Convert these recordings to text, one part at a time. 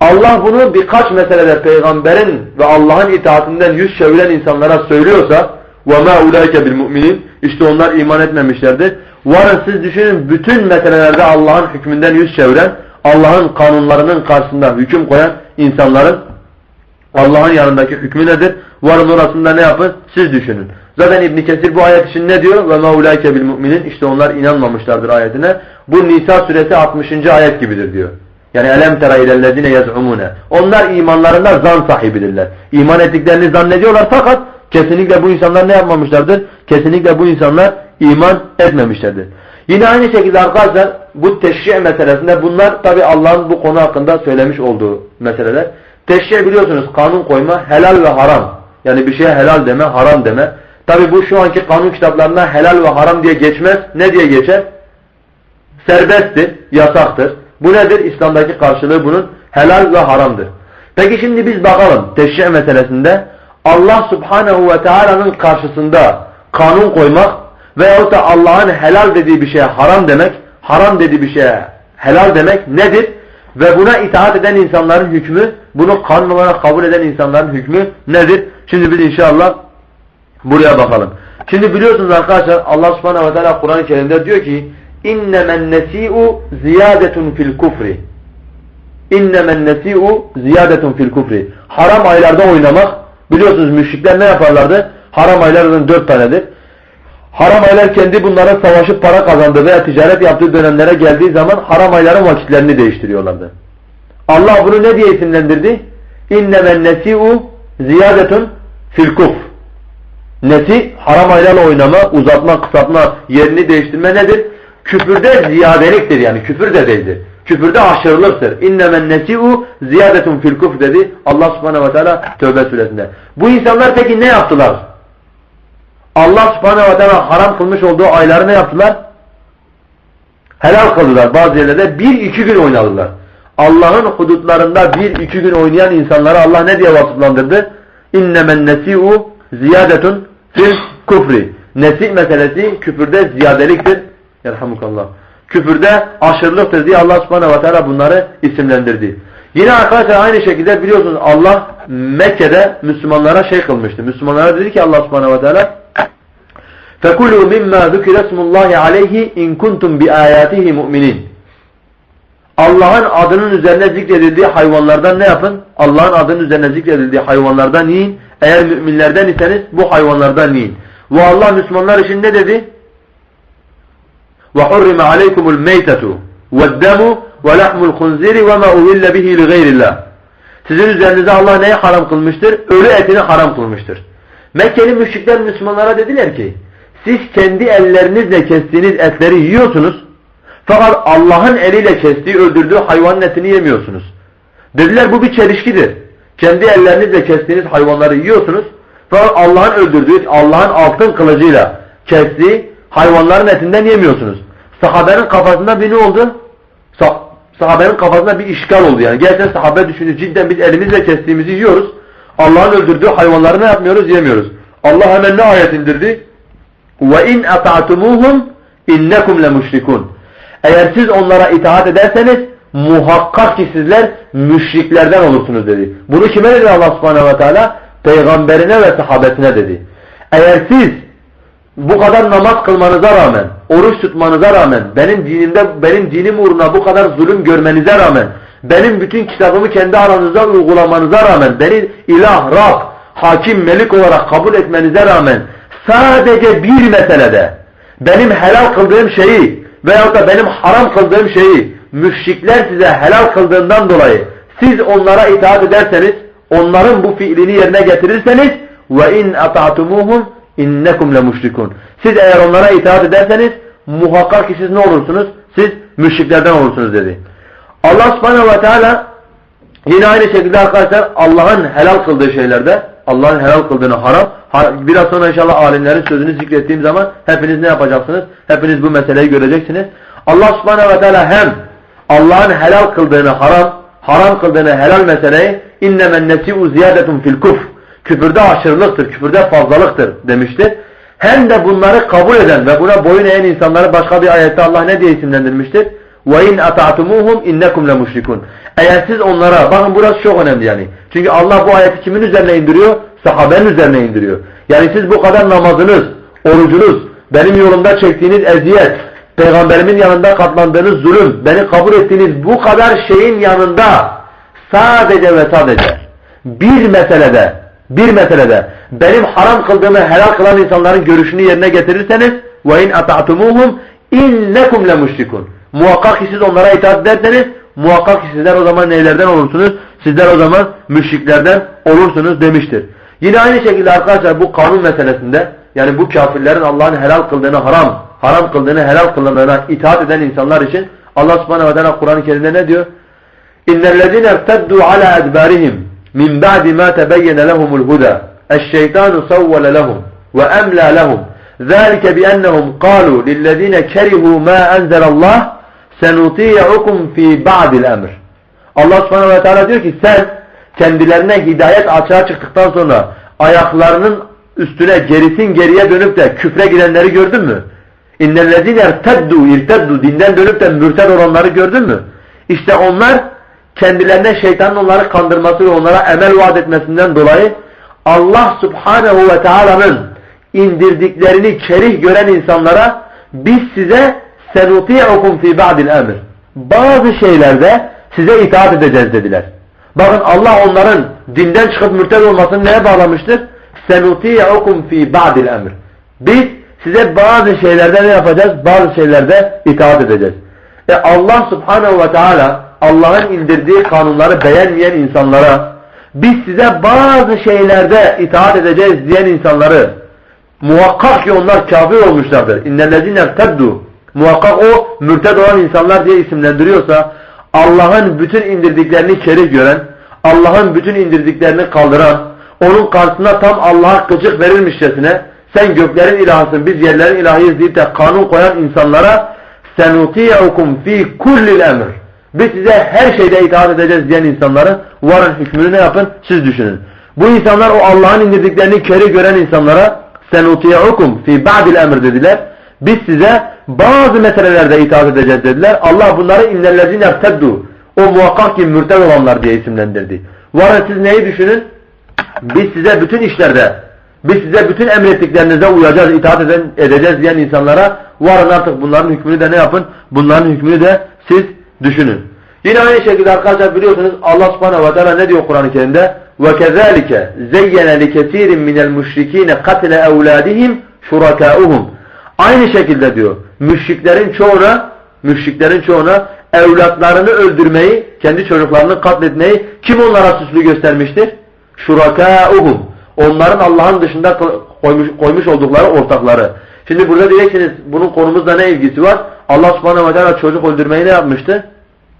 Allah bunu birkaç meselede peygamberin ve Allah'ın itaatinden yüz çeviren insanlara söylüyorsa وَمَا اُولَٰئِكَ بِالْمُؤْمِنِينَ İşte onlar iman etmemişlerdir. Varın siz düşünün bütün meselelerde Allah'ın hükmünden yüz çeviren, Allah'ın kanunlarının karşısında hüküm koyan insanların Allah'ın yanındaki hükmü nedir? Varın orasında ne yapın? Siz düşünün. Zaten İbn Kesir bu ayet için ne diyor? Ve ma ulaike bil mu'minin. İşte onlar inanmamışlardır ayetine. Bu Nisa suresi 60. ayet gibidir diyor. Yani elem tera ilellezine yaz'umune. Onlar imanlarında zan sahibidirler. İman ettiklerini zannediyorlar fakat kesinlikle bu insanlar ne yapmamışlardır? Kesinlikle bu insanlar iman etmemişlerdir. Yine aynı şekilde arkadaşlar bu teşri' meselesinde bunlar tabi Allah'ın bu konu hakkında söylemiş olduğu meseleler. Teşri' biliyorsunuz kanun koyma helal ve haram. Yani bir şeye helal deme, haram deme. Tabi bu şu anki kanun kitaplarına helal ve haram diye geçmez. Ne diye geçer? Serbesttir, yasaktır. Bu nedir? İslam'daki karşılığı bunun helal ve haramdır. Peki şimdi biz bakalım teşri' meselesinde Allah subhanehu ve teala'nın karşısında kanun koymak veyahut da Allah'ın helal dediği bir şeye haram demek, haram dediği bir şeye helal demek nedir? Ve buna itaat eden insanların hükmü, bunu kanun olarak kabul eden insanların hükmü nedir? Şimdi biz inşallah buraya bakalım. Şimdi biliyorsunuz arkadaşlar Allah subhanehu ve teala Kur'an-ı Kerim'de diyor ki innemen nesi'u ziyadetun fil kufri innemen nesi'u ziyadetun fil kufri haram aylarda oynamak biliyorsunuz müşrikler ne yaparlardı? Haram aylarının dört tanedir. Haram aylar kendi bunların savaşıp para kazandığı veya ticaret yaptığı dönemlere geldiği zaman haram ayların vakitlerini değiştiriyorlardı. Allah bunu ne diye isimlendirdi? İnnemen nesi'u ziyadetun fil kufr. Nesi haram aylarla oynama, uzatma, kısaltma, yerini değiştirme nedir? Küfürde ziyadeliktir yani küfür de değildir. Küfürde aşırılıktır. İnnemen nesi'u ziyadetun fil kufr dedi Allah subhanehu ve teala Tövbe suresinde. Bu insanlar peki ne yaptılar? Allah subhanehu ve teala haram kılmış olduğu ayları ne yaptılar? Helal kıldılar. Bazı yerlerde bir iki gün oynadılar. Allah'ın hudutlarında bir iki gün oynayan insanlara Allah ne diye vasıflandırdı? İnnemen nesi'u ziyadetun fil kufri. Nesih meselesi küfürde ziyadeliktir. Yerhamukallah. Küfürde aşırılıktır diye Allah subhanehu ve teala bunları isimlendirdi. Yine arkadaşlar aynı şekilde biliyorsunuz Allah Mekke'de Müslümanlara şey kılmıştı. Müslümanlara dedi ki Allah subhanehu ve teala فَكُلُوا مِمَّا ذُكِرَ اسْمُ اللّٰهِ عَلَيْهِ اِنْ كُنْتُمْ بِآيَاتِهِ مُؤْمِنِينَ Allah'ın adının üzerine zikredildiği hayvanlardan ne yapın? Allah'ın adının üzerine zikredildiği hayvanlardan yiyin. Eğer müminlerden iseniz bu hayvanlardan yiyin. Ve Allah Müslümanlar için ne dedi? وَحُرِّمَ عَلَيْكُمُ الْمَيْتَةُ وَالدَّمُ وَلَحْمُ الْخُنْزِرِ وَمَا اُهِلَّ بِهِ لِغَيْرِ اللّٰهِ Sizin üzerinize Allah neyi haram kılmıştır? Ölü etini haram kılmıştır. Mekkeli müşrikler Müslümanlara dediler ki siz kendi ellerinizle kestiğiniz etleri yiyorsunuz fakat Allah'ın eliyle kestiği, öldürdüğü hayvanın etini yemiyorsunuz. Dediler bu bir çelişkidir. Kendi ellerinizle kestiğiniz hayvanları yiyorsunuz fakat Allah'ın öldürdüğü, Allah'ın altın kılıcıyla kestiği hayvanların etinden yemiyorsunuz. Sahabenin kafasında bir ne oldu? Sah sahabenin kafasında bir işgal oldu yani. Gerçekten sahabe düşündü cidden biz elimizle kestiğimizi yiyoruz. Allah'ın öldürdüğü hayvanları ne yapmıyoruz? Yemiyoruz. Allah hemen ne ayet indirdi? وَاِنْ اَطَعْتُمُوهُمْ اِنَّكُمْ لَمُشْرِكُونَ Eğer siz onlara itaat ederseniz muhakkak ki sizler müşriklerden olursunuz dedi. Bunu kime dedi Allah subhanehu ve teala? Peygamberine ve sahabesine dedi. Eğer siz bu kadar namaz kılmanıza rağmen, oruç tutmanıza rağmen, benim dinimde benim dinim uğruna bu kadar zulüm görmenize rağmen, benim bütün kitabımı kendi aranızda uygulamanıza rağmen, beni ilah, Rab, hakim, melik olarak kabul etmenize rağmen sadece bir meselede benim helal kıldığım şeyi veyahut da benim haram kıldığım şeyi müşrikler size helal kıldığından dolayı siz onlara itaat ederseniz, onların bu fiilini yerine getirirseniz ve in ata'tumuhum innekum le müşrikun. Siz eğer onlara itaat ederseniz muhakkak ki siz ne olursunuz? Siz müşriklerden olursunuz dedi. Allah subhanehu ve teala yine aynı şekilde arkadaşlar Allah'ın helal kıldığı şeylerde Allah'ın helal kıldığını haram biraz sonra inşallah alimlerin sözünü zikrettiğim zaman hepiniz ne yapacaksınız? Hepiniz bu meseleyi göreceksiniz. Allah subhanehu ve teala hem Allah'ın helal kıldığını haram haram kıldığını helal meseleyi innemen nesi'u ziyadetun fil kufr küfürde aşırılıktır, küfürde fazlalıktır demiştir. Hem de bunları kabul eden ve buna boyun eğen insanları başka bir ayette Allah ne diye isimlendirmiştir? وَاِنْ اَطَعْتُمُوهُمْ اِنَّكُمْ لَمُشْرِكُونَ Eğer siz onlara, bakın burası çok önemli yani. Çünkü Allah bu ayeti kimin üzerine indiriyor? Sahabenin üzerine indiriyor. Yani siz bu kadar namazınız, orucunuz, benim yolumda çektiğiniz eziyet, peygamberimin yanında katlandığınız zulüm, beni kabul ettiğiniz bu kadar şeyin yanında sadece ve sadece bir meselede, bir meselede benim haram kıldığımı helal kılan insanların görüşünü yerine getirirseniz ve in ata'tumuhum innekum lemüşrikun. Muhakkak ki siz onlara itaat ederseniz muhakkak ki sizler o zaman neylerden olursunuz? Sizler o zaman müşriklerden olursunuz demiştir. Yine aynı şekilde arkadaşlar bu kanun meselesinde yani bu kafirlerin Allah'ın helal kıldığını haram, haram kıldığını helal kıldığına itaat eden insanlar için Allah subhanehu ve teala Kur'an-ı Kerim'de ne diyor? اِنَّ الَّذِينَ ارْتَدُّوا عَلَى أَدْبَارِهِمْ مِنْ بَعْدِ مَا تَبَيَّنَ لَهُمُ الْهُدَى الشَّيْطَانُ سَوَّلَ لَهُمْ وَأَمْلَى لَهُمْ ذَلِكَ بِأَنَّهُمْ قَالُوا لِلَّذِينَ كَرِهُوا مَا أَنزَلَ اللّٰهِ سَنُطِيعُكُمْ فِي بَعْدِ الْأَمْرِ Allah subhanahu ve teala diyor ki sen kendilerine hidayet açığa çıktıktan sonra ayaklarının üstüne gerisin geriye dönüp de küfre girenleri gördün mü? İnnellezine erteddu, irteddu dinden dönüp de mürted olanları gördün mü? İşte onlar kendilerine şeytanın onları kandırması ve onlara emel vaat etmesinden dolayı Allah subhanehu ve teala'nın indirdiklerini kerih gören insanlara biz size senuti'ukum fi ba'dil emr. Bazı şeylerde size itaat edeceğiz dediler. Bakın Allah onların dinden çıkıp mürted olmasını neye bağlamıştır? Senuti'ukum fi ba'dil emr. Biz size bazı şeylerde ne yapacağız? Bazı şeylerde itaat edeceğiz. E Allah subhanehu ve teala Allah'ın indirdiği kanunları beğenmeyen insanlara biz size bazı şeylerde itaat edeceğiz diyen insanları muhakkak ki onlar kafir olmuşlardır. İnnellezine teddu muhakkak o mürted olan insanlar diye isimlendiriyorsa Allah'ın bütün indirdiklerini kerih gören, Allah'ın bütün indirdiklerini kaldıran, onun karşısına tam Allah'a gıcık verilmişçesine sen göklerin ilahısın biz yerlerin ilahıyız deyip de kanun koyan insanlara senuti'ukum fi kullil emr. Biz size her şeyde itaat edeceğiz diyen insanları varın hükmünü ne yapın siz düşünün. Bu insanlar o Allah'ın indirdiklerini keri gören insanlara senuti'ukum fi ba'dil emr dediler. Biz size bazı meselelerde itaat edeceğiz dediler. Allah bunları innellezine erteddu. O muhakkak ki mürted olanlar diye isimlendirdi. Varın siz neyi düşünün? Biz size bütün işlerde, biz size bütün emrettiklerinize uyacağız, itaat eden, edeceğiz diyen insanlara varın artık bunların hükmünü de ne yapın? Bunların hükmünü de siz düşünün. Yine aynı şekilde arkadaşlar biliyorsunuz Allah subhanehu ve teala ne diyor Kur'an-ı Kerim'de? وَكَذَٰلِكَ زَيَّنَ لِكَثِيرٍ مِنَ الْمُشْرِك۪ينَ قَتْلَ اَوْلَادِهِمْ شُرَكَاؤُهُمْ Aynı şekilde diyor, müşriklerin çoğuna, müşriklerin çoğuna evlatlarını öldürmeyi, kendi çocuklarını katletmeyi kim onlara süslü göstermiştir? Şurakâuhum. Onların Allah'ın dışında koymuş, koymuş oldukları ortakları. Şimdi burada diyeceksiniz bunun konumuzla ne ilgisi var? Allah subhanahu ve teala çocuk öldürmeyi ne yapmıştı?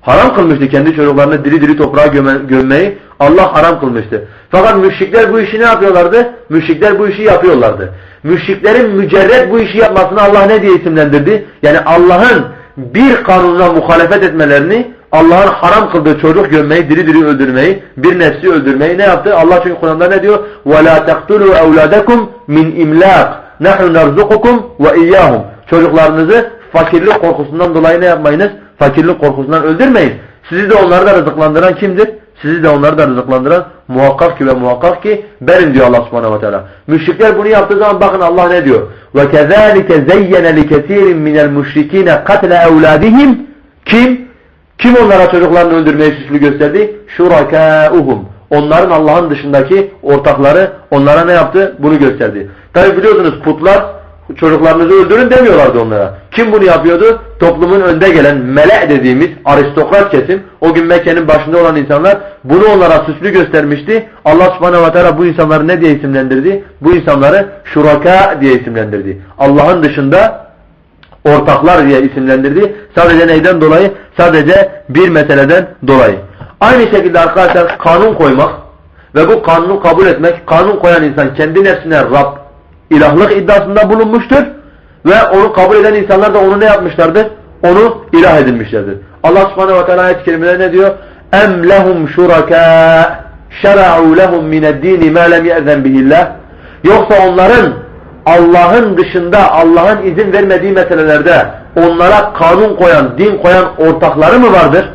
Haram kılmıştı kendi çocuklarını diri diri toprağa göme, gömmeyi. Allah haram kılmıştı. Fakat müşrikler bu işi ne yapıyorlardı? Müşrikler bu işi yapıyorlardı. Müşriklerin mücerret bu işi yapmasını Allah ne diye isimlendirdi? Yani Allah'ın bir kanununa muhalefet etmelerini Allah'ın haram kıldığı çocuk gömmeyi, diri diri öldürmeyi, bir nefsi öldürmeyi ne yaptı? Allah çünkü Kur'an'da ne diyor? وَلَا تَقْتُلُوا اَوْلَادَكُمْ مِنْ اِمْلَاقٍ نَحْنُ نَرْزُقُكُمْ وَاِيَّاهُمْ Çocuklarınızı fakirlik korkusundan dolayı ne yapmayınız? Fakirlik korkusundan öldürmeyin. Sizi de onları da rızıklandıran kimdir? Sizi de onları da rızıklandıran muhakkak ki ve muhakkak ki benim diyor Allah subhanahu ve teala. Müşrikler bunu yaptığı zaman bakın Allah ne diyor? وَكَذَٰلِكَ زَيَّنَ لِكَثِيرٍ مِنَ الْمُشْرِك۪ينَ قَتْلَ اَوْلَادِهِمْ Kim? Kim onlara çocuklarını öldürmeyi süslü gösterdi? Şurakâuhum. Onların Allah'ın dışındaki ortakları onlara ne yaptı? Bunu gösterdi. Tabi biliyorsunuz putlar çocuklarınızı öldürün demiyorlardı onlara. Kim bunu yapıyordu? Toplumun önde gelen mele dediğimiz aristokrat kesim, o gün Mekke'nin başında olan insanlar bunu onlara süslü göstermişti. Allah subhanehu ve teala bu insanları ne diye isimlendirdi? Bu insanları şuraka diye isimlendirdi. Allah'ın dışında ortaklar diye isimlendirdi. Sadece neyden dolayı? Sadece bir meseleden dolayı. Aynı şekilde arkadaşlar kanun koymak ve bu kanunu kabul etmek, kanun koyan insan kendi nefsine Rab, ilahlık iddiasında bulunmuştur ve onu kabul eden insanlar da onu ne yapmışlardır? Onu ilah edinmişlerdir. Allah subhanehu ve teala ayet-i kerimede ne diyor? اَمْ لَهُمْ شُرَكَاء شَرَعُوا لَهُمْ مِنَ الدِّينِ مَا لَمْ يَأْذَنْ بِهِ اللّٰهِ Yoksa onların Allah'ın dışında Allah'ın izin vermediği meselelerde onlara kanun koyan, din koyan ortakları mı vardır?